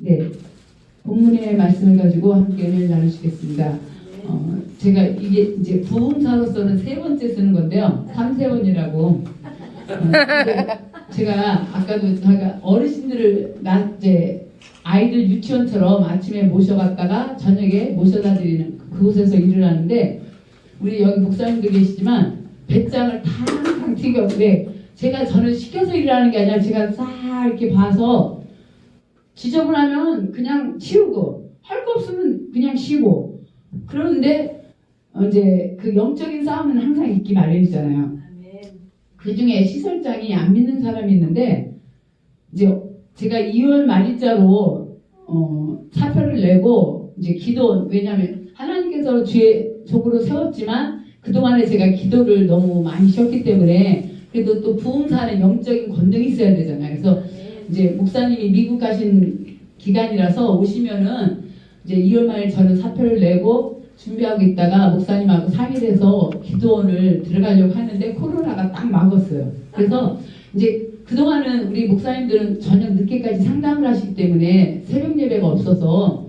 네, 본문의 말씀을 가지고 함께 나누시겠습니다. 어, 제가 이게 이제 부흥사로서는 세 번째 쓰는 건데요. 삼세번이라고. 어, 제가 아까도 제가 어르신들을 나 이제 아이들 유치원처럼 아침에 모셔갔다가 저녁에 모셔다 드리는 그곳에서 일을 하는데 우리 여기 목사님도 계시지만 배짱을 탕탕 튀겨 왜 제가 저는 시켜서 일하는 게 아니라 제가 싹 이렇게 봐서 지저분하면 그냥 치우고 할 거 없으면 그냥 쉬고 어, 이제 그 영적인 싸움은 항상 있기 마련이잖아요. 그 중에 시설장이 안 믿는 사람이 있는데 이제 제가 2월 말일자로 어, 사표를 내고 이제 기도 왜냐하면 하나님께서 주의 적으로 세웠지만 그 동안에 제가 기도를 너무 많이 쉬었기 때문에 그래도 또 부흥사는 영적인 권능이 있어야 되잖아요. 그래서 이제 목사님이 미국 가신 기간이라서 오시면은 이제 2월 말에 저는 사표를 내고 준비하고 있다가 목사님하고 상의해서 기도원을 들어가려고 하는데 코로나가 딱 막았어요. 그래서 이제 그동안은 우리 목사님들은 저녁 늦게까지 상담을 하시기 때문에 새벽 예배가 없어서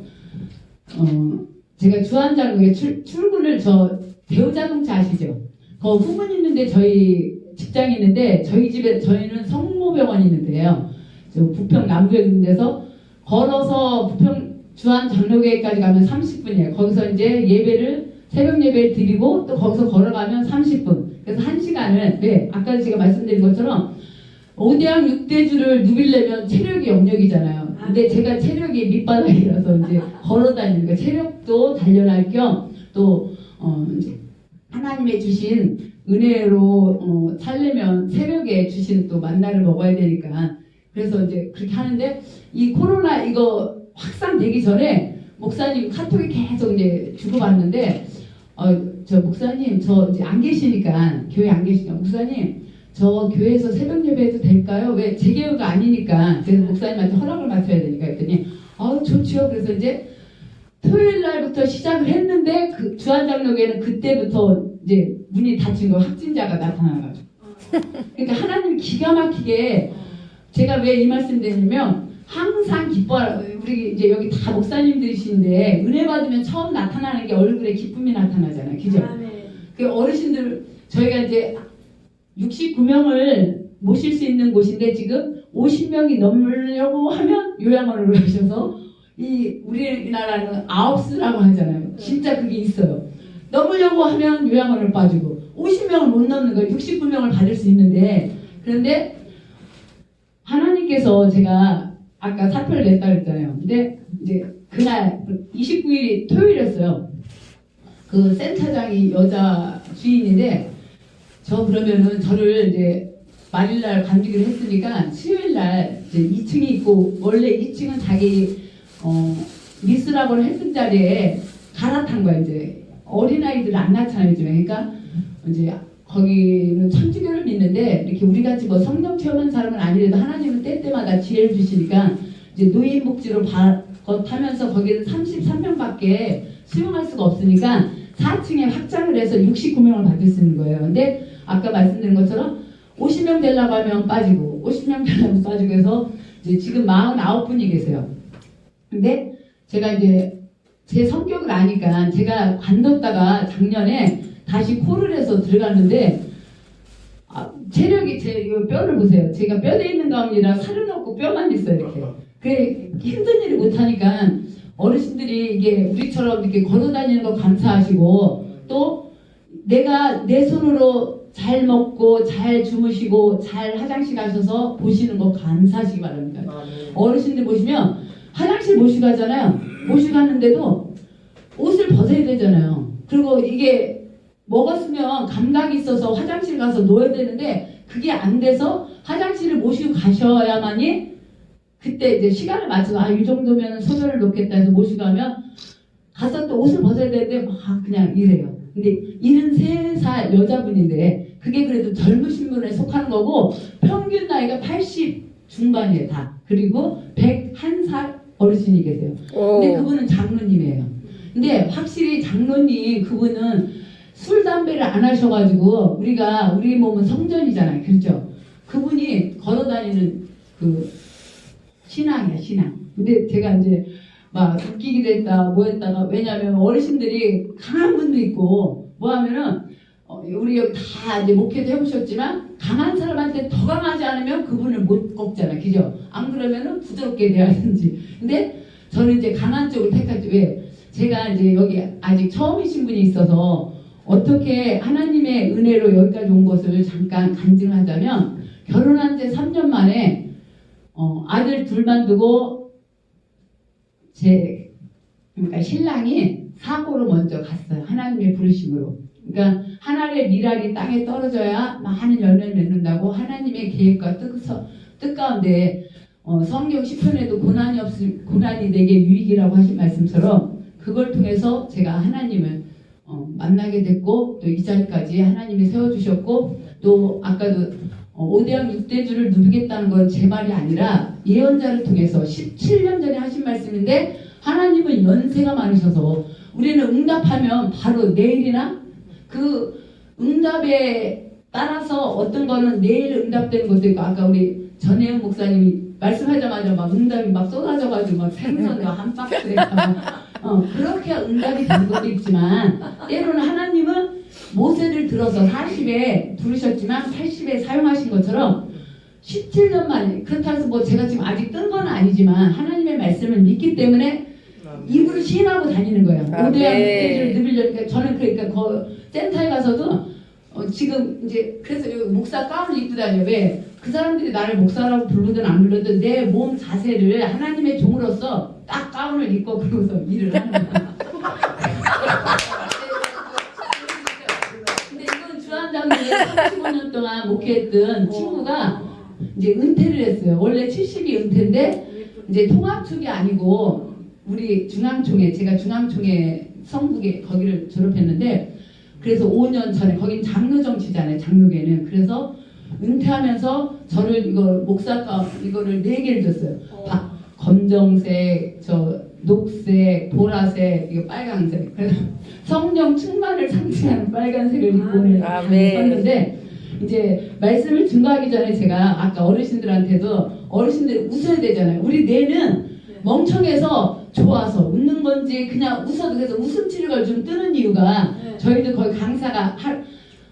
어 제가 주한장로에 출, 출근을 저 대우자동차 아시죠? 그 후문 있는데 저희 직장이 있는데 저희 집에 저희는 성모병원이 있는데요. 저 부평 남부에 있는 데서 걸어서 부평 주한 장로교회까지 가면 30분이에요. 거기서 이제 예배를 새벽 예배를 드리고 또 거기서 걸어가면 30분. 그래서 한 시간을 네 아까 제가 말씀드린 것처럼 5대양 6대주를 누비려면 체력이 영역이잖아요. 근데 제가 체력이 밑바닥이라서 이제 걸어다니는 거 체력도 단련할 겸또 어, 이제 하나님의 주신 은혜로 어, 살려면 새벽에 주신 또 만나를 먹어야 되니까 그래서 이제 그렇게 하는데 이 코로나 이거 확산되기 전에 목사님 카톡이 계속 이제 주고받는데 어, 저 목사님 저 이제 안 계시니까 교회 안 계시니까 목사님 저 교회에서 새벽 예배해도 될까요? 왜 재개교가 아니니까 그래서 목사님한테 허락을 맡아야 되니까 했더니 아 좋죠. 그래서 이제 토요일 날부터 시작을 했는데 그 주한장로교회는 그때부터 이제 문이 닫힌 거 확진자가 나타나가지고 그러니까 하나님 기가 막히게 제가 왜 이 말씀 드리냐면 항상 기뻐 우리 이제 여기 다 목사님들이신데 은혜 받으면 처음 나타나는 게 얼굴에 기쁨이 나타나잖아요. 그죠? 그 어르신들 저희가 이제 69명을 모실 수 있는 곳인데 지금 50명이 넘으려고 하면 요양원으로 가셔서 이 우리나라는 아홉수라고 하잖아요. 진짜 그게 있어요. 넘으려고 하면 요양원을 빠지고 50명을 못 넘는 거예요. 69명을 받을 수 있는데 그런데 하나님께서 제가 아까 사표를 냈다 그랬잖아요. 근데 이제 그날 29일이 토요일이었어요. 그 센터장이 여자 주인인데 저 그러면은 저를 이제 말일날 간직을 했으니까 수요일날 이제 2층이 있고 원래 2층은 자기 어 미스라고 했던 자리에 갈아탄 거야 이제 어린아이들 안 낳잖아요 요즘에 그러니까 이제 거기는 천주교를 믿는데 이렇게 우리 같이 뭐 성령 체험한 사람은 아니래도 하나님은 때때마다 지혜를 주시니까 이제 노인 복지로 타면서 거기는 33명밖에 수용할 수가 없으니까 4층에 확장을 해서 69명을 받을 수 있는 거예요. 근데 아까 말씀드린 것처럼 50명 되려고 하면 빠지고 50명 되려고 빠지고 해서 이제 지금 49분이 계세요. 근데 제가 이제 제 성격을 아니까 제가 관뒀다가 작년에 다시 코를 해서 들어갔는데 아, 체력이 제 이거 뼈를 보세요. 제가 뼈대 있는 가운데라 살은 없고 뼈만 있어요 이렇게. 그 힘든 일을 못 하니까 어르신들이 이게 우리처럼 이렇게 걸어 다니는 거 감사하시고 또 내가 내 손으로 잘 먹고 잘 주무시고 잘 화장실 가셔서 보시는 거 감사하시기 바랍니다. 어르신들 보시면 화장실 모시고 가잖아요. 모시고 가는데도 옷을 벗어야 되잖아요. 그리고 이게 먹었으면 감각이 있어서 화장실 가서 놓아야 되는데 그게 안 돼서 화장실을 모시고 가셔야만이 그때 이제 시간을 맞춰서 아 이 정도면 소변을 놓겠다 해서 모시고 가면 가서 또 옷을 벗어야 되는데 막 그냥 이래요. 근데 73살 여자분인데 그게 그래도 젊으신 분에 속하는 거고 평균 나이가 80 중반이에요 다. 그리고 101살 어르신이 계세요. 근데 그분은 장로님이에요. 근데 확실히 장로님 그분은 술 담배를 안 하셔가지고 우리가 우리 몸은 성전이잖아요, 그렇죠? 그분이 걸어다니는 그 신앙이야 신앙. 근데 제가 이제 막 웃기기도 했다 뭐 했다가 왜냐면 어르신들이 강한 분도 있고 뭐 하면은 어, 우리 여기 다 이제 목회도 해보셨지만 강한 사람한테 더 강하지 않으면 그분을 못 꺾잖아 그죠? 안 그러면은 부드럽게 대하든지 근데 저는 이제 강한 쪽을 택하지 왜 제가 이제 여기 아직 처음이신 분이 있어서 어떻게 하나님의 은혜로 여기까지 온 것을 잠깐 간증하자면 결혼한 지 3년 만에 어, 아들 둘만 두고 제 그러니까 신랑이 사고로 먼저 갔어요. 하나님의 부르심으로. 그러니까 하나님의 미랄이 땅에 떨어져야 많은 열매를 맺는다고 하나님의 계획과 뜻, 뜻 가운데 어, 성경 10편에도 고난이 없을 고난이 내게 유익이라고 하신 말씀처럼 그걸 통해서 제가 하나님을 어, 만나게 됐고 또 이 자리까지 하나님이 세워주셨고 또 아까도 어, 5대왕 6대주를 누비겠다는 건 제 말이 아니라 예언자를 통해서 17년 전에 하신 말씀인데 하나님은 연세가 많으셔서 우리는 응답하면 바로 내일이나 그 응답에 따라서 어떤 거는 내일 응답되는 것도 있고 아까 우리 전혜영 목사님이 말씀하자마자 막 응답이 막 쏟아져가지고 막 생선 한 박스에 막 어, 그렇게 응답이 되는 것도 있지만 때로는 하나님은 모세를 들어서 40에 부르셨지만 80에 사용하신 것처럼 17년 만에 그렇다고 해서 뭐 제가 지금 아직 뜬 건 아니지만 하나님의 말씀을 믿기 때문에 입으로 시인하고 다니는 거예요. 아, 오대양 네. 때를 누비려니까 저는 그러니까 그 센터에 가서도 어, 지금 이제 그래서 목사 가운을 입고 다녀 왜? 그 사람들이 나를 목사라고 부르든 안 부르든 내 몸 자세를 하나님의 종으로서 딱 가운을 입고 그러고서 일을 하는 거야. 근데 이건 주한장로에 35년 동안 목회했던 친구가 이제 은퇴를 했어요. 원래 70이 은퇴인데 이제 통합 쪽이 아니고 우리 중앙총회 제가 중앙총회 성북에 거기를 졸업했는데 그래서 5년 전에 거긴 장로 정치잖아요. 장로계는 그래서 은퇴하면서 저를 이거 목사가 이거를 네 개를 줬어요. 바- 검정색, 저 녹색, 보라색, 이거 빨강색. 그래서 성령 충만을 상징하는 빨간색을 입고 오늘 아멘. 썼는데 이제 말씀을 증거하기 전에 제가 아까 어르신들한테도 어르신들 웃어야 되잖아요. 우리 뇌는 멍청해서 좋아서 웃는 건지 그냥 웃어도 그래서 웃음 치료가 좀 뜨는 이유가 저희도 거의 강사가 할,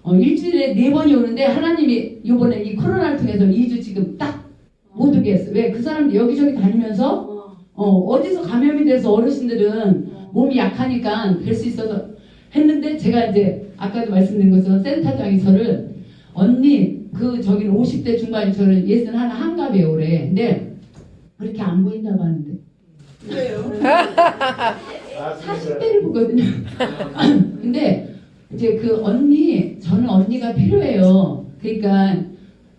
어, 일주일에 네 번이 오는데 하나님이 이번에 이 코로나를 통해서 2주 지금 딱 못 오게 했어요. 왜? 그 사람들 여기저기 다니면서 어, 어디서 감염이 돼서 어르신들은 몸이 약하니까 될 수 있어서 했는데 제가 이제 아까도 말씀드린 것처럼 센터장이 저를 언니 그 저기는 50대 중반이 저를 예순 하나 한갑에 오래. 근데 그렇게 안 보인다고 하는데 왜요? 40대를 보거든요. 근데 이제 그 언니 저는 언니가 필요해요. 그러니까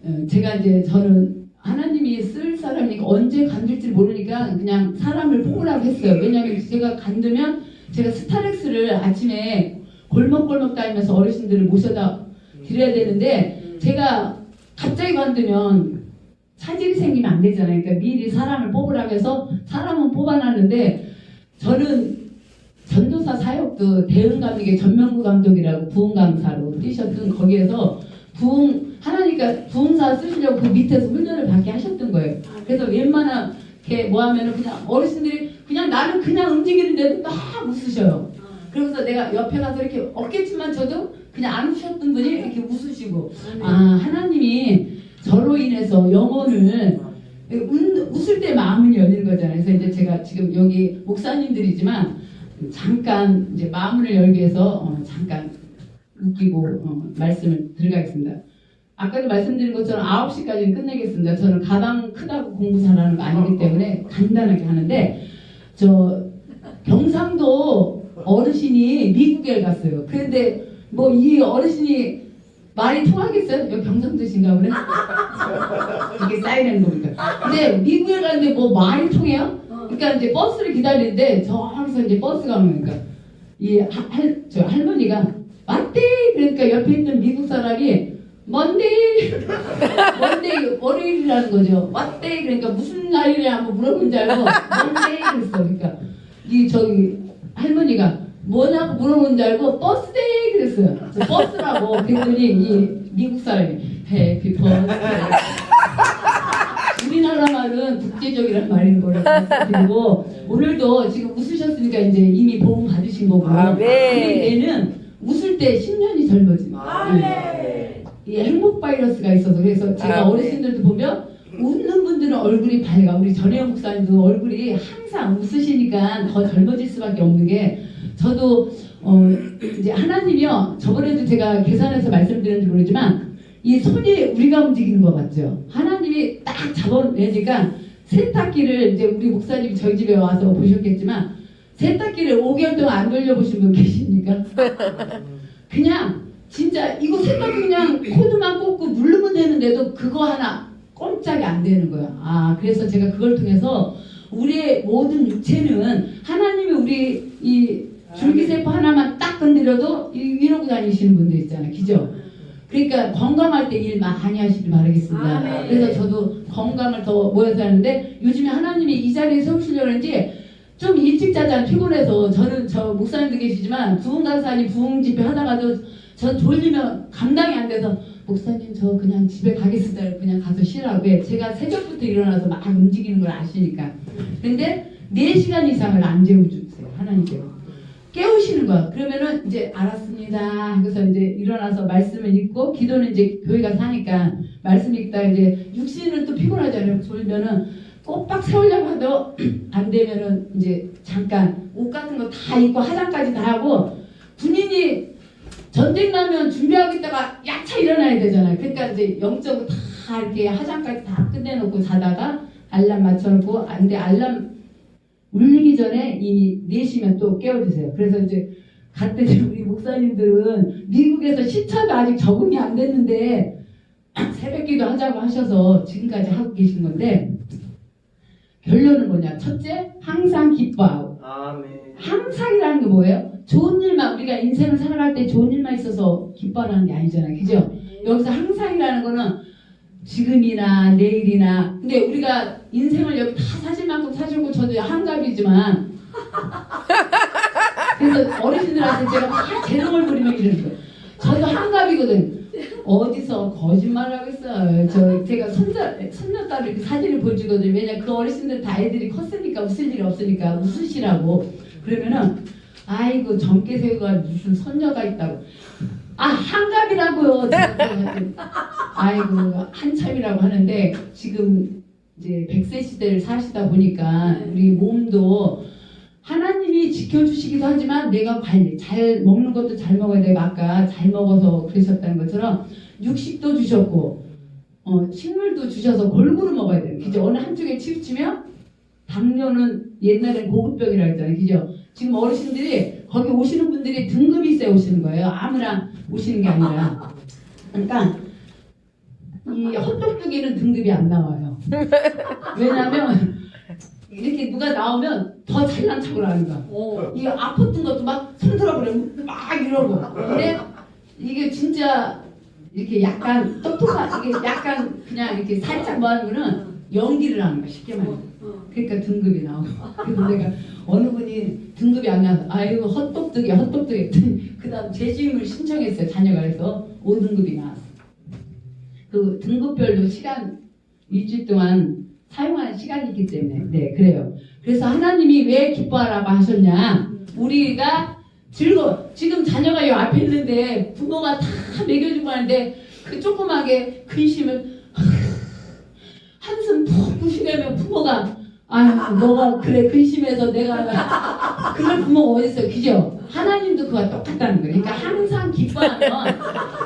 어, 제가 이제 저는 하나님이 쓸 사람이니까 언제 간들지 모르니까 그냥 사람을 뽑으라고 했어요. 왜냐하면 제가 간두면 제가 스타렉스를 아침에 골목골목 다니면서 어르신들을 모셔다 드려야 되는데 제가 갑자기 관두면 차질이 생기면 안 되잖아요. 그러니까 미리 사람을 뽑으라고 해서 사람은 뽑아놨는데 저는 전도사 사역도 대응 감독의 전명구 감독이라고 부흥 강사로 뛰셨던 거기에서 부흥 하나니까 부흥사 쓰시려고 그 밑에서 훈련을 받게 하셨던 거예요. 그래서 웬만한 게뭐 하면은 그냥 어르신들이 그냥 나는 그냥 움직이는데도 막 웃으셔요. 그러면서 내가 옆에 가서 이렇게 어깨춤만 쳐도 그냥 안 웃으셨던 분이 이렇게 웃으시고 아 하나님이 저로 인해서 영혼을 웃, 웃을 때 마음이 열리는 거잖아요. 그래서 이제 제가 지금 여기 목사님들이지만 잠깐 이제 마음을 열기 위해서 어, 잠깐 웃기고 어, 말씀을 들어가겠습니다. 아까도 말씀드린 것처럼 9시까지는 끝내겠습니다. 저는 가방 크다고 공부 잘하는 거 아니기 때문에 간단하게 하는데 저 경상도 어르신이 미국에 갔어요. 그런데 뭐 이 어르신이 말이 통하겠어요? 여기 경상도신가 보네? 이게 쌓이는 겁니까? 근데 미국에 갔는데 뭐 말이 통해요? 그러니까 이제 버스를 기다리는데 저기서 이제 버스가 오는 거니까. 이 할, 저 할머니가 맞대! 그러니까 옆에 있던 미국 사람이 먼데이 먼데이 월요일이라는 거죠. 맞대! 그러니까 무슨 날이냐 한번 물어본 줄 알고 먼데이 그랬어. 그러니까 이 저기 할머니가 뭐냐고 물어본 줄 알고 버스데이 그랬어요. 저 버스라고. 그랬더니 이 미국 사람이 해피 버스 우리나라 말은 국제적이란 말인 거라고 말씀드리고 오늘도 지금 웃으셨으니까 이제 이미 보험 받으신 거고 아멘. 근데 얘는 웃을 때 10년이 젊어집니다. 네. 이 행복 바이러스가 있어서 그래서 제가 아멘. 어르신들도 보면 웃는 분들은 얼굴이 밝아 우리 전혜영 목사님도 얼굴이 항상 웃으시니까 더 젊어질 수밖에 없는 게 저도 어 이제 하나님이요 저번에도 제가 계산해서 말씀드렸는지 모르지만 이 손이 우리가 움직이는 것 같죠 하나님이 딱 잡아내니까 세탁기를 이제 우리 목사님이 저희 집에 와서 보셨겠지만 세탁기를 5개월 동안 안 돌려보신 분 계십니까? 그냥 진짜 이거 세탁기 그냥 코드만 꽂고 누르면 되는데도 그거 하나 꼼짝이 안 되는 거예요. 아 그래서 제가 그걸 통해서 우리의 모든 육체는 하나님이 우리 이 줄기세포 하나만 딱 건드려도 이- 이러고 다니시는 분들 있잖아요. 그죠? 그러니까 건강할 때 일 많이 하시길 바라겠습니다. 아멘. 그래서 저도 건강을 더 모여서 하는데 요즘에 하나님이 이 자리에 세우시려고 하는지 좀 일찍 자자 피곤해서 저는 저 목사님도 계시지만 부흥 강사님 부흥 집회 하다가도 전 졸리면 감당이 안 돼서 목사님 저 그냥 집에 가겠습니다. 그냥 가서 쉬라고 해 제가 새벽부터 일어나서 막 움직이는 걸 아시니까. 근데 4시간 이상을 안 재워주세요. 하나님께서 깨우시는 거야 그러면은 이제 알았습니다. 그래서 이제 일어나서 말씀을 읽고 기도는 이제 교회가 사니까 말씀 읽다 이제 육신은 또 피곤하잖아요 졸면은 꼬박 세우려고 해도 안 되면은 이제 잠깐 옷 같은 거 다 입고 화장까지 다 하고 군인이 전쟁 나면 준비하고 있다가 야차 일어나야 되잖아요. 그러니까 이제 영적으로 다 이렇게 화장까지 다 끝내놓고 자다가 알람 맞춰놓고 안 돼. 알람 울리기 전에 이미 4시면 또 깨워주세요. 그래서 이제 갔더니 우리 목사님들은 미국에서 시차도 아직 적응이 안 됐는데 새벽기도 하자고 하셔서 지금까지 하고 계신 건데 결론은 뭐냐? 첫째, 항상 기뻐하고 아멘. 항상이라는 게 뭐예요? 좋은 일만 우리가 인생을 살아갈 때 좋은 일만 있어서 기뻐하는 게 아니잖아요. 그죠? 여기서 항상이라는 거는 지금이나 내일이나 근데 우리가 인생을 여기 다 사실 만큼 사셨고 저도 한갑이지만 그래서 어르신들한테 제가 다 재롱을 부리면 이러는 거예요. 저도 한갑이거든. 어디서 거짓말을 하고 있어요. 저 제가 손자 손녀딸 이렇게 사진을 보여주거든요. 왜냐 그 어르신들 다 애들이 컸으니까 웃을 일이 없으니까 웃으시라고. 그러면은 아이고 젊게 새우가 무슨 손녀가 있다고. 아 한갑이라고요. 아이고 한참이라고 하는데 지금 이제 100세 시대를 사시다 보니까 우리 몸도 하나님이 지켜주시기도 하지만 내가 관리 잘 먹는 것도 잘 먹어야 되고 아까 잘 먹어서 그러셨다는 것처럼 육식도 주셨고 어, 식물도 주셔서 골고루 먹어야 돼요. 그죠? 어느 한쪽에 치우치면 당뇨는 옛날엔 고급병이라 했잖아요. 그죠? 지금 어르신들이 거기 오시는 분들이 등급이 있어야 오시는 거예요. 아무나 오시는 게 아니라. 그러니까 이 헛똑똑이는 등급이 안 나와요. 왜냐면 이렇게 누가 나오면 더 잘난 척을 하는 거야. 이 아팠던 것도 막 손들어 버리면 막 이러고. 근데 이게 진짜 이렇게 약간 똑똑한 이게 약간 그냥 이렇게 살짝 뭐 하는 거는 연기를 하는 거야 쉽게 말해. 그러니까 등급이 나오고. 그래서 내가 어느 분이 등급이 안 나서 아이고 헛똑똑이 헛똑똑이 그다음 재지임을 신청했어요 자녀가 그래서 5등급이 나왔어. 그 등급별로 시간 일주일 동안 사용하는 시간이 있기 때문에 네 그래요. 그래서 하나님이 왜 기뻐하라고 하셨냐? 우리가 즐거. 지금 자녀가 요 앞에 있는데 부모가 다 먹여주고 하는데 그 조그맣게 근심을 한숨 푹 쉬려면 부모가 아유 너가 그래 근심해서 내가 그럴 부모가 어딨어요. 그죠? 하나님도 그와 똑같다는 거예요. 그러니까 항상 기뻐하면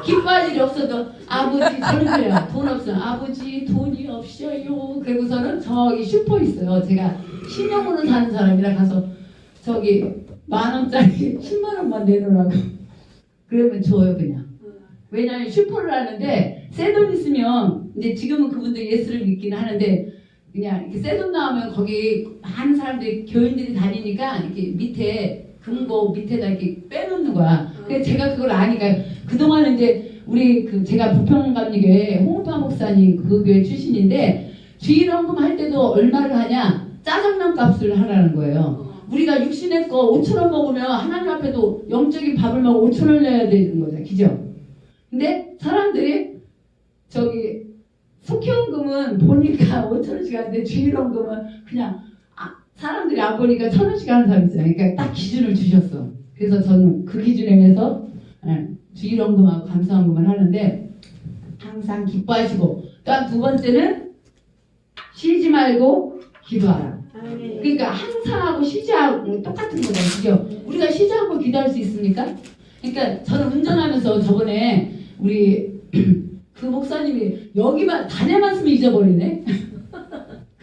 기뻐할 일이 없어도 아버지 저는 그래요. 돈 없어 아버지 돈이 없어요. 그리고서는 저기 슈퍼 있어요. 제가 신용으로 사는 사람이라 가서 저기 만 원짜리 10만 원만 내놓으라고. 그러면 줘요 그냥. 왜냐하면 슈퍼를 하는데 새 돈 있으면 이제 지금은 그분들 예수를 믿기는 하는데 그냥 이렇게 새돈 나오면 거기 많은 사람들이 교인들이 다니니까 이렇게 밑에 금고 밑에다 이렇게 빼놓는 거야. 그래서 제가 그걸 아니까 그동안은 이제 우리 그 제가 부평감리교회 홍파 목사님 그 교회 출신인데 주일원금 할 때도 얼마를 하냐 짜장면 값을 하라는 거예요. 우리가 육신의 거 5천 원 먹으면 하나님 앞에도 영적인 밥을 먹어 5천 원 내야 되는 거죠. 그죠? 근데 사람들이 저기 속현금은 보니까 5천 원씩 하는데 주일원금은 그냥 아, 사람들이 안 보니까 천 원씩 하는 사람 있어요. 그러니까 딱 기준을 주셨어. 그래서 저는 그 기준에 의해서 예, 주일원금하고 감사원금을 하는데 항상 기뻐하시고 또한 두 번째는 쉬지 말고 기도하라. 그러니까 항상 하고 쉬지 않고 똑같은 거잖아요. 그죠? 우리가 쉬지 않고 기도할 수 있습니까? 그러니까 저는 운전하면서 저번에 우리 그 목사님이 여기만 단에만 쓰면 잊어버리네.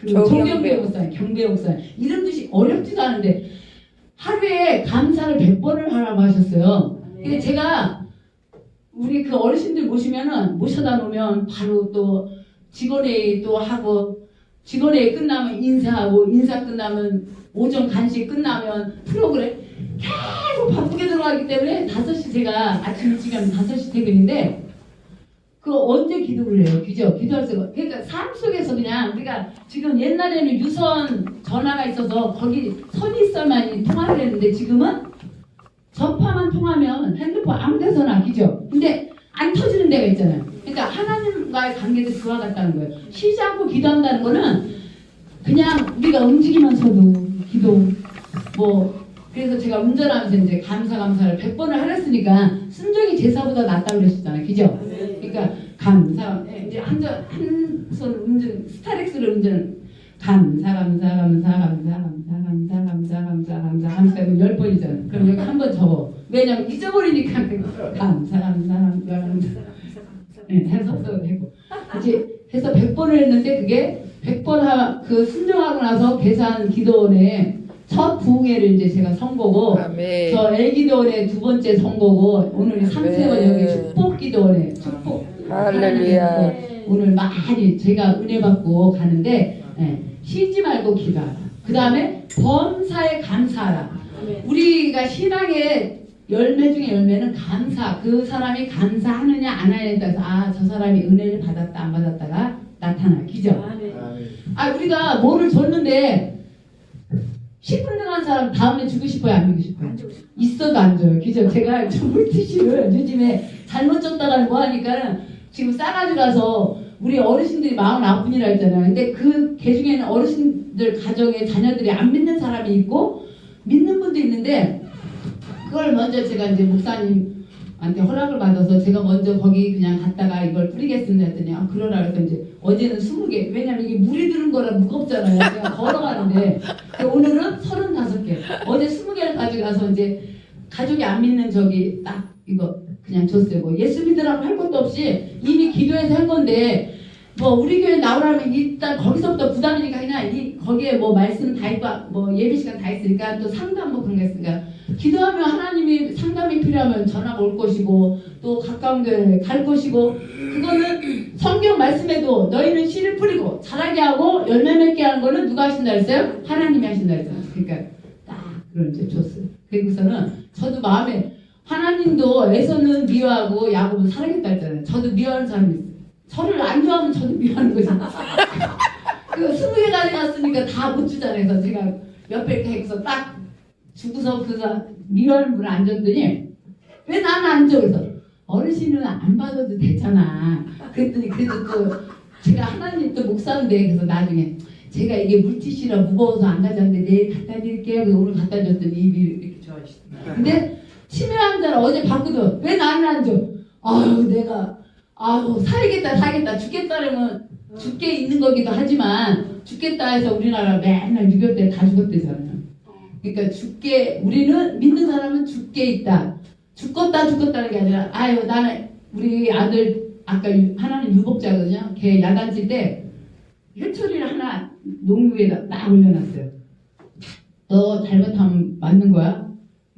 조경배 목사님, 경배 목사님 이름도 시- 어렵지도 않은데 하루에 감사를 100번을 하라고 하셨어요. 근데 제가 우리 그 어르신들 모시면은 모셔다 놓으면 바로 또 직원회의 또 하고 직원회의 끝나면 인사하고 인사 끝나면 오전 간식 끝나면 프로그램 계속 바쁘게 들어가기 때문에 5시 제가 아침 일찍 하면 5시 퇴근인데 그 언제 기도를 해요? 그죠? 기도할 수가 그러니까 삶 속에서 그냥 우리가 지금 옛날에는 유선 전화가 있어서 거기 선이 있어야만 통화를 했는데 지금은 전파만 통하면 핸드폰 아무 데서나 그죠? 근데 안 터지는 데가 있잖아요. 그러니까 하나님과의 관계도 그와 같다는 거예요. 쉬지 않고 기도한다는 거는 그냥 우리가 움직이면서도 기도 뭐 그래서 제가 운전하면서 이제 감사 감사를 100번을 하랬으니까 순종이 제사보다 낫다고 그러셨잖아요. 그죠? 그러니까 감사 예, 이제 한한손 운전 스타렉스를 운전 감사 감사 감사 감사 감사 감사 감사 감사 감사 감사 열 번이잖아. 그럼 여기 한 번 적어. 왜냐면 잊어버리니까 감사 감사 감사 감사 예, 해서 써도 되고 이제 해서 100번을 했는데 그게 100번 하, 그 순종하고 나서 계산 기도원에 첫 부흥회를 이제 제가 선거고 아멘. 저 애기도원의 두 번째 선거고 오늘 삼세번 여기 축복기도원에 축복 할렐루야. 오늘 많이 제가 은혜 받고 가는데 예, 쉬지 말고 기도하라. 그 다음에 범사에 감사하라. 우리가 신앙의 열매 중에 열매는 감사. 그 사람이 감사하느냐 안 하느냐에 따라서 아 저 사람이 은혜를 받았다 안 받았다가 나타나. 기죠? 아 우리가 뭐를 줬는데 10분 등한 사람 다음에 주고 싶어요 안 주고 싶어요? 있어도 안 줘요. 그죠? 제가 저 물티슈를 요즘에 잘못 줬다가 뭐 하니까 지금 싸가지고 가서 우리 어르신들이 마음 아픈이라 했잖아요. 근데 그 개 중에는 어르신들 가정에 자녀들이 안 믿는 사람이 있고 믿는 분도 있는데 그걸 먼저 제가 이제 목사님한테 허락을 받아서 제가 먼저 거기 그냥 갔다가 이걸 뿌리겠습니다 했더니 아 그러라 그래서 이제 어제는 20개 왜냐면 이게 물이 들은 거라 무겁잖아요. 제가 걸어가는데 오늘은 35개 어제 20개를 가져가서 이제 가족이 안 믿는 저기 딱 이거 그냥 줬어요. 뭐 예수 믿으라고 할 것도 없이 이미 기도해서 한 건데 뭐 우리 교회 나오라면 일단 거기서부터 부담이니까 그냥 이 거기에 뭐 말씀 다 있고 뭐 예배 시간 다 있으니까 또 상담 뭐 그런 게 있으니까 기도하면 하나님이 상담이 필요하면 전화가 올 것이고 또 가까운 교회 갈 것이고 그거는 성경 말씀에도 너희는 씨를 뿌리고 자라게 하고 열매 맺게 하는 거는 누가 하신다 했어요? 하나님이 하신다 했잖아요. 그러니까 딱 그걸 이제 줬어요. 그리고서는 저도 마음에 하나님도 에서는 미워하고 야곱은 사랑했다 했잖아요. 저도 미워하는 사람이 있어요. 저를 안 좋아하면 저도 미워하는 거죠. 그 스무 개 가져갔으니까 다 못 주잖아요. 그래서 제가 옆에 이렇게 해서 딱 주고서 그가 미워하는 분을 안 줬더니 왜 나는 안 줘? 그래서 어르신은 안 받아도 되잖아. 그랬더니 그래도 또 제가 하나님 또 목사인데 그래서 나중에 제가 이게 물티슈라 무거워서 안 가져왔는데 내일 갖다 드릴게요. 그래서 오늘 갖다 줬더니 입이 좋아지시더라고요. 근데 치매 환자를 어제 봤거든. 왜 나는 안 줘? 아유 내가 아유 살겠다 살겠다 죽겠다라면 죽게 있는 거기도 하지만 죽겠다 해서 우리나라 맨날 6.25 때 다 죽었대잖아요. 그러니까 죽게 우리는 믿는 사람은 죽게 있다. 죽겠다 죽겠다는 게 아니라 아유 나는 우리 아들 아까 유- 하나는 유복자거든요. 걔 야단칠 때 회초리를 하나 농구에다 딱 올려놨어요. 너 잘못하면 맞는 거야.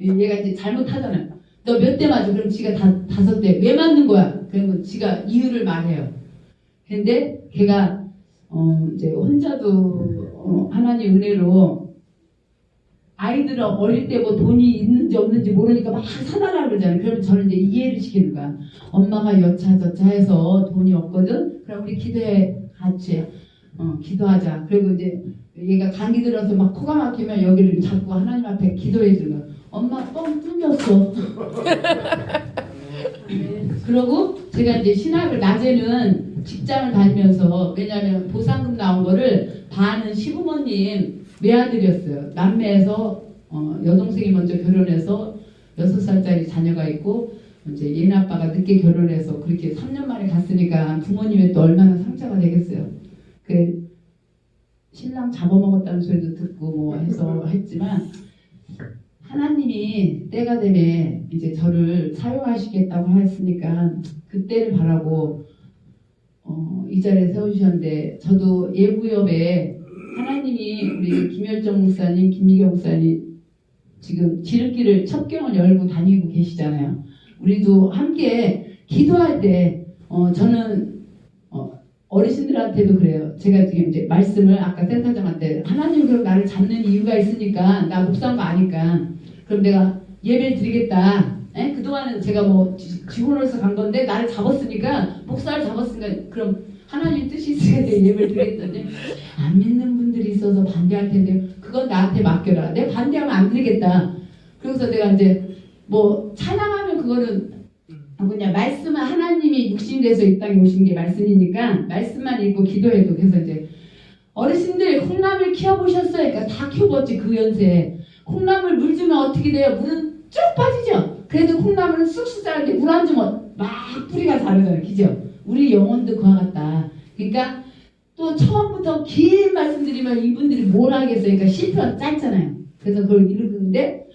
얘가 이제 잘못하잖아요. 너 몇 대 맞아? 그럼 지가 다 다섯 대. 왜 맞는 거야? 그러면 지가 이유를 말해요. 근데 걔가 어 이제 혼자도 어 하나님 은혜로 아이들은 어릴 때 뭐 돈이 있는지 없는지 모르니까 막 사달라 그러잖아요. 그러면 저는 이제 이해를 시키는 거야. 엄마가 여차저차 해서 돈이 없거든. 그럼 우리 기도해 같이 어, 기도하자. 그리고 이제 얘가 감기 들어서 막 코가 막히면 여기를 잡고 하나님 앞에 기도해 주는 거야. 엄마 뻥 뚫렸어. 그러고 제가 이제 신학을 낮에는 직장을 다니면서 왜냐하면 보상금 나온 거를 반은 시부모님 외아들이었어요. 남매에서 어, 여동생이 먼저 결혼해서 여섯 살짜리 자녀가 있고 이제 얘네 아빠가 늦게 결혼해서 그렇게 3년 만에 갔으니까 부모님의 또 얼마나 상처가 되겠어요. 그 신랑 잡아먹었다는 소리도 듣고 뭐 해서 했지만 하나님이 때가 되면 이제 저를 사용하시겠다고 했으니까 그때를 바라고 어, 이 자리에 세워주셨는데 저도 예부협에 하나님이 우리 김열정 목사님, 김미경 목사님 지금 지름길을 첩경을 열고 다니고 계시잖아요. 우리도 함께 기도할 때 어, 저는 어, 어르신들한테도 그래요. 제가 지금 이제 말씀을 아까 센터장한테 하나님 그럼 나를 잡는 이유가 있으니까 나 목사인 거 아니까 그럼 내가 예배를 드리겠다. 에? 그동안은 제가 뭐 지- 직원으로서 간 건데 나를 잡았으니까 목사를 잡았으니까 그럼 하나님 뜻이 돼 예배를 드리겠다니 안 믿는 분들이 있어서 반대할 텐데 그건 나한테 맡겨라. 내가 반대하면 안 드리겠다. 그래서 내가 이제 뭐 찬양하면 그거는 뭐냐 말씀은 하나님이 육신 돼서 이 땅에 오신 게 말씀이니까 말씀만 읽고 기도해도 그래서 이제 어르신들 콩나물 키워보셨어요? 그러니까 다 키워봤지 그 연세에 콩나물 물 주면 어떻게 돼요? 물은 쭉 빠지죠. 그래도 콩나물은 쑥쑥 자라는데 물 안 주면 막 뿌리가 자르잖아요. 그죠? 우리 영혼도 그와 같다. 그러니까 또 처음부터 긴 말씀드리면 이분들이 뭘 하겠어요? 그러니까 시편 짧잖아요. 그래서 그걸 읽는데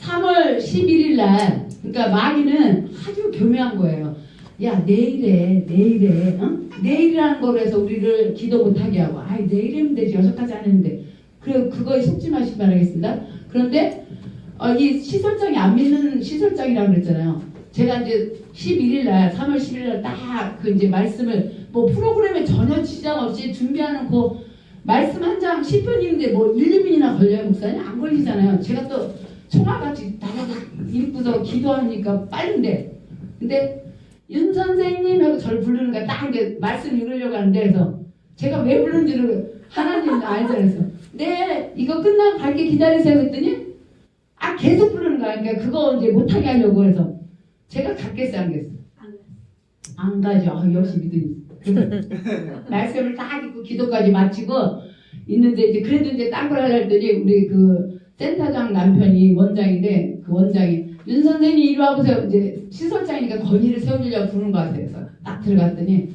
3월 11일 날 그러니까 마귀는 아주 교묘한 거예요. 야 내일에 내일에 어? 내일이라는 거로 해서 우리를 기도 못하게 하고 아이 내일이면 되지 여기까지 안 했는데 그래 그거에 속지 마시기 바라겠습니다. 그런데 어, 이 시설장이 안 믿는 시설장이라고 그랬잖아요. 제가 이제 11일 날 3월 11일 날 딱 그 이제 말씀을 뭐 프로그램에 전혀 지장 없이 준비하는 그 말씀 한 장 10편인데 뭐 1, 2분이나 걸려요 목사님? 안 걸리잖아요. 제가 또 총알같이 다다닥 읽고서 기도하니까 빠른데 근데 윤 선생님 하고 저를 부르는 거야 딱 이제 말씀 읽으려고 하는데 그래서 제가 왜 부르는지를 하나님 알잖아요 네 이거 끝나고 갈게 기다리세요 그랬더니 아 계속 부르는 거야. 그러니까 그거 이제 못하게 하려고 해서. 제가 갔겠어요 안 갔어요? 안 가죠. 아, 역시 믿음이 말씀을 딱 읽고 기도까지 마치고 있는데 이제 그래도 이제 딴걸 하려 했더니 우리 그 센터장 남편이 원장인데 그 원장이 윤 선생님 이리 와보세요. 이제 시설장이니까 건의를 세우려고 부르는 것 같아요. 그래서 딱 들어갔더니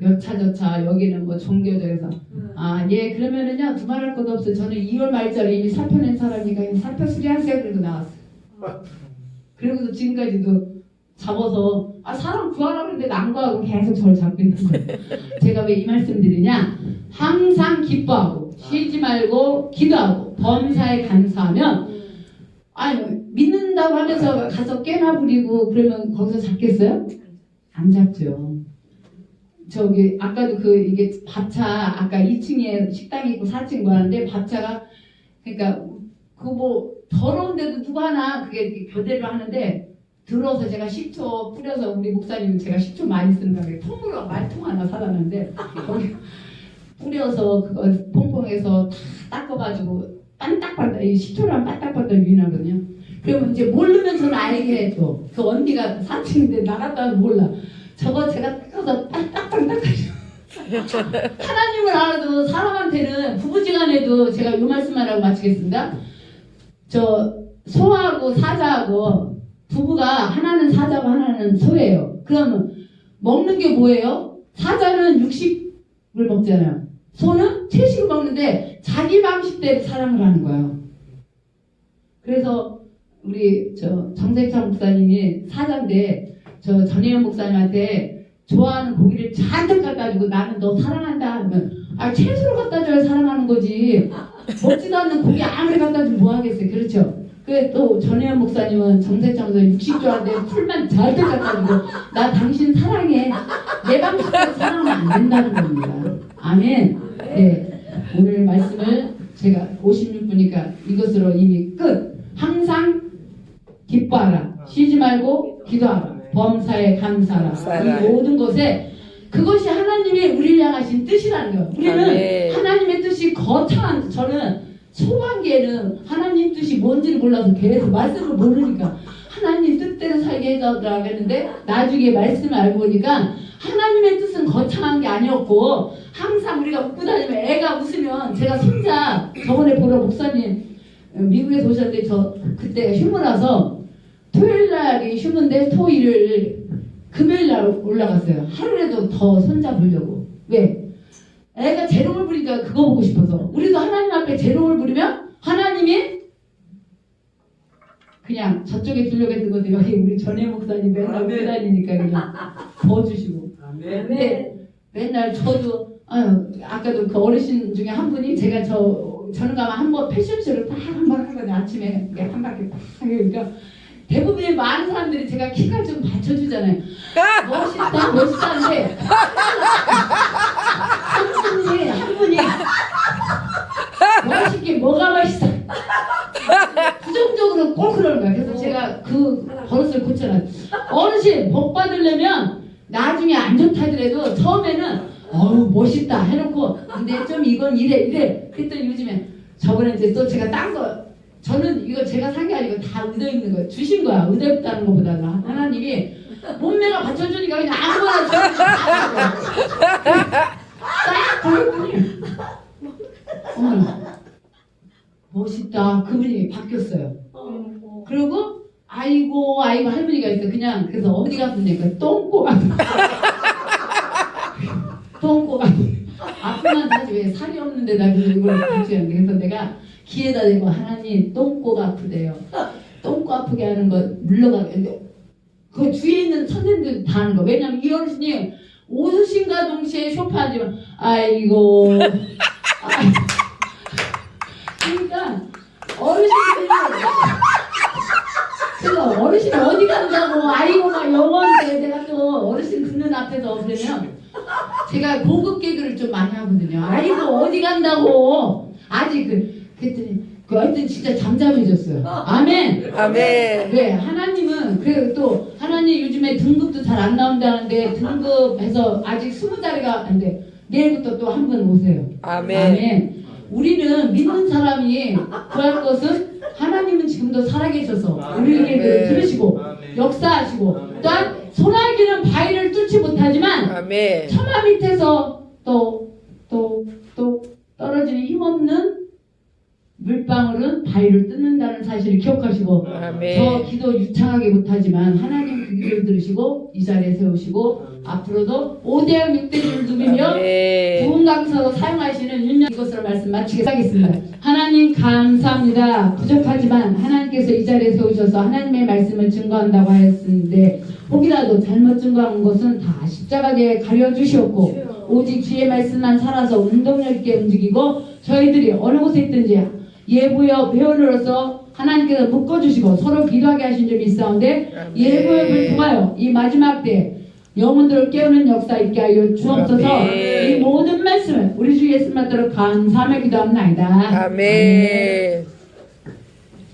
여차저차 여기는 뭐 종교적에서. 아 예 그러면은요 두말할 것도 없어요 저는 2월 말짜리 이미 사표 낸 사람이니까 사표 수리하세요. 그리고 나왔어요. 그리고서 지금까지도 잡아서 아 사람 구하라고 했는데 안 구하고 계속 저를 잡고 있는 거예요. 제가 왜 이 말씀 드리냐? 항상 기뻐하고 쉬지 말고 기도하고 범사에 감사하면 아니 믿는다고 하면서 가서 깨나 부리고 그러면 거기서 잡겠어요? 안 잡죠. 저기 아까도 그 이게 밥차 아까 2층에 식당이 있고 4층 뭐 하는데 밥차가 그러니까 그 뭐 더러운데도 누구 하나 그게 교대로 하는데 들어서 제가 식초 뿌려서 우리 목사님 제가 식초 많이 쓰는 거예요. 통으로 말통 하나 사다 놨는데 거기 뿌려서 그거 퐁퐁해서 다 닦아가지고 이 식초랑 반딱반딱 유인하거든요. 그러면 이제 모르면서는 알게 해 또. 그 언니가 4층인데 나갔다 와도 몰라. 저거 제가 닦아서 딱딱딱딱 하나님을 알아도 사람한테는 부부지간에도 제가 요 말씀만 하고 마치겠습니다. 저 소하고 사자하고 부부가 하나는 사자고 하나는 소예요. 그러면 먹는 게 뭐예요? 사자는 육식을 먹잖아요. 소는 채식을 먹는데 자기 방식대로 사랑을 하는 거예요. 그래서 우리 저 정세창 목사님이 사자인데 저 전혜연 목사님한테 좋아하는 고기를 잔뜩 갖다 주고 나는 너 사랑한다 하면 아 채소를 갖다 줘야 사랑하는 거지. 먹지도 않는 고기 아무리 갖다 주면 뭐 하겠어요? 그렇죠? 그래 또 전혜연 목사님은 육식 좋아하는데 풀만 잔뜩 갖다 주고 나 당신 사랑해. 내 방식대로 사랑하면 안 된다는 겁니다. 아멘. 네. 오늘 말씀을 제가 56분이니까 이것으로 이미 끝. 항상 기뻐하라. 쉬지 말고 기도하라 범사에 감사하라 감사하라. 이 모든 것에 그것이 하나님의 우리를 향하신 뜻이라는 거예요 우리는 아멘. 하나님의 뜻이 거창한 저는 초반기에는 하나님 뜻이 뭔지를 몰라서 계속 말씀을 모르니까 하나님 뜻대로 살게 해달라고 했는데 나중에 말씀을 알고 보니까 하나님의 뜻은 거창한 게 아니었고 항상 우리가 웃고 다니면 애가 웃으면 제가 손자 저번에 보러 목사님 어, 미국에서 오셨는데 저 그때 휴무라서 토요일 날이 휴무인데 토일을 금요일 날 올라갔어요. 하루라도 더 손자 보려고. 왜? 애가 재롱을 부리니까 그거 보고 싶어서. 우리도 하나님 앞에 재롱을 부리면 하나님이 그냥 저쪽에 두려고 했던 건데 여기 우리 전혜 목사님 맨날 아멘. 웃고 다니니까 그냥 더 주시고. 아멘. 근데 맨날 저도 아유 아까도 그 어르신 중에 한 분이 제가 저 저는 가면 한번 패션쇼를 딱 한 번 하거든요 아침에 한 바퀴 딱 그러니까 대부분의 많은 사람들이 제가 키가 좀 받쳐주잖아요. 멋있다 멋있다는데. 한 분이 한 분이 멋있게 뭐가 멋있어? 부정적으로 꼭 그러는 거야. 그래서 제가 그 버릇을 고쳐놨어요. 어르신 복 받으려면 나중에 안 좋다 하더라도 처음에는 어우 멋있다 해놓고 근데 좀 이건 이래 이래. 그랬더니 요즘에 저번에 이제 또 제가 딴거 저는 이거 제가 산 게 아니고 다 의도 있는 거 주신 거야. 의도 없다는 것보다는 하나님이 몸매가 받쳐주니까 그냥 아무거나 딱 그랬더니 어머나. 멋있다. 그분이 바뀌었어요. 그리고 아이고 아이고 할머니가 있어 그냥 그래서 어디가 아프냐니까 똥꼬가 똥꼬가 아프면 사지 왜 살이 없는데 나 이걸 굳이 하는데 그래서 내가 귀에다 대고 하나님 똥꼬가 아프대요. 똥꼬 아프게 하는 거 물러가는데 그 주위에 있는 선생님들 다 하는 거. 왜냐면 이 어르신이 오신과 동시에 쇼파하지만 아이고. 아이. 그러니까 어르신들이 그래서 어르신 어디 간다고. 아이고 막 영원인데 내가 또 어르신 듣는 앞에서 그러면 제가 고급 개그를 좀 많이 하거든요. 아이고 어디 간다고. 아직 그 그랬더니 그 하여튼 진짜 잠잠해졌어요. 아멘. 아멘. 왜 하나님은 그리고 또 하나님 요즘에 등급도 잘 안 나온다는데 등급해서 아직 스무 자리가 안 돼. 내일부터 또 한 번 오세요. 아멘. 우리는 믿는 사람이 구할 것은 하나님은 지금도 살아계셔서 우리에게 아멘. 들으시고 아멘. 역사하시고 아멘. 또한 소나기는 바위를 뚫지 못하지만 아멘. 처마 밑에서 또 또 또 떨어지는 힘없는 물방울은 바위를 뜯는다는 사실을 기억하시고 저 아멘. 기도 유창하게 못하지만 하나님 그 기도를 들으시고 이 자리에 세우시고 앞으로도 5대 6대를 누비며 아멘. 부흥 강사로 사용하시는 윤영 이것으로 말씀 마치겠습니다. 하나님 감사합니다. 부족하지만 하나님께서 이 자리에 세우셔서 하나님의 말씀을 증거한다고 하였는데 혹이라도 잘못 증거한 것은 다 십자가에 가려 주시옵고 오직 주의 말씀만 살아서 운동력 있게 움직이고 저희들이 어느 곳에 있든지 예부여 배우로서 하나님께서 묶어주시고 서로 기도하게 하신 점이 있사온데 예부역을 통하여 이 마지막 때 영혼들을 깨우는 역사 있게 하여 주옵소서 아멘. 이 모든 말씀을 우리 주 예수 받도록 감사하며 기도합나이다. 아멘.